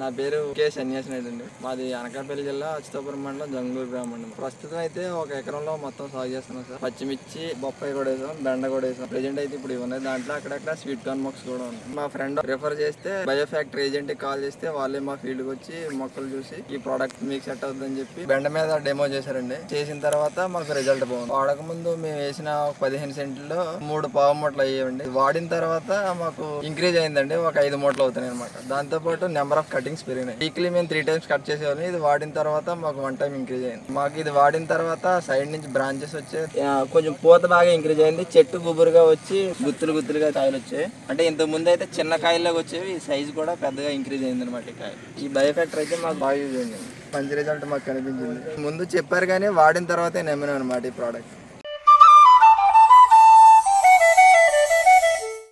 నా పేరు కే సన్యాసి నాయుడు అండి మాది అనకాపల్లి జిల్లా అచ్యుతాపురం మండలం జంగూరు గ్రామం ప్రస్తుతం అయితే ఒక ఎకరంలో మొత్తం సాగు చేస్తున్నాం సార్. పచ్చిమిర్చి బొప్పాయి కూడా వేసాం బెండ కూడా వేసాం. ప్రెజెంట్ అయితే ఇప్పుడు ఇవి ఉన్నాయి దాంట్లో అక్కడక్కడ స్వీట్ కార్న్ మొక్స్ కూడా ఉన్నాయి మా ఫ్రెండ్ రిఫర్ చేస్తే బయో ఫ్యాక్టరీ ఏజెంట్ కాల్ చేస్తే వాళ్ళే మా ఫీల్డ్కి వచ్చి మొక్కలు చూసి ఈ ప్రోడక్ట్ మీకు సెట్ అవుతుందని చెప్పి బెండ మీద డెమో చేశారండి. చేసిన తర్వాత మాకు రిజల్ట్ బాగుంది. వాడక ముందు మేము వేసిన పదిహేను సెంట్లో మూడు పావు మూటలు అయ్యేవండి వాడిన తర్వాత మాకు ఇంక్రీజ్ అయిందండి. ఒక ఐదు మూటలు అవుతున్నాయి అనమాట దాంతో పాటు నెంబర్ ఆఫ్ కటింగ్స్ పెరిగినాయి. వీక్లీ మేము త్రీ టైమ్స్ కట్ చేసేవాళ్ళం. ఇది వాడిన తర్వాత మాకు వన్ టైం ఇంక్రీజ్ అయింది. మాకు ఇది వాడిన తర్వాత సైడ్ నుంచి బ్రాంచెస్ వచ్చే కొంచెం పూత బాగా ఇంక్రీజ్ అయింది. చెట్టు గుబురుగా వచ్చి గుత్తులు గుత్తులుగా కాయలు వచ్చాయి. అంటే ఇంత ముందు అయితే చిన్న కాయల్లోకి వచ్చేవి సైజ్ కూడా పెద్దగా ఇంక్రీజ్ అయింది అనమాట ఈ కాయ ఈ బయోఫ్యాక్టర్ అయితే మాకు బాగా యూజ్ అయింది. మంచి రిజల్ట్ మాకు కనిపించింది. ముందు చెప్పారు కానీ వాడిన తర్వాతే నమ్మినాం అనమాట ఈ ప్రోడక్ట్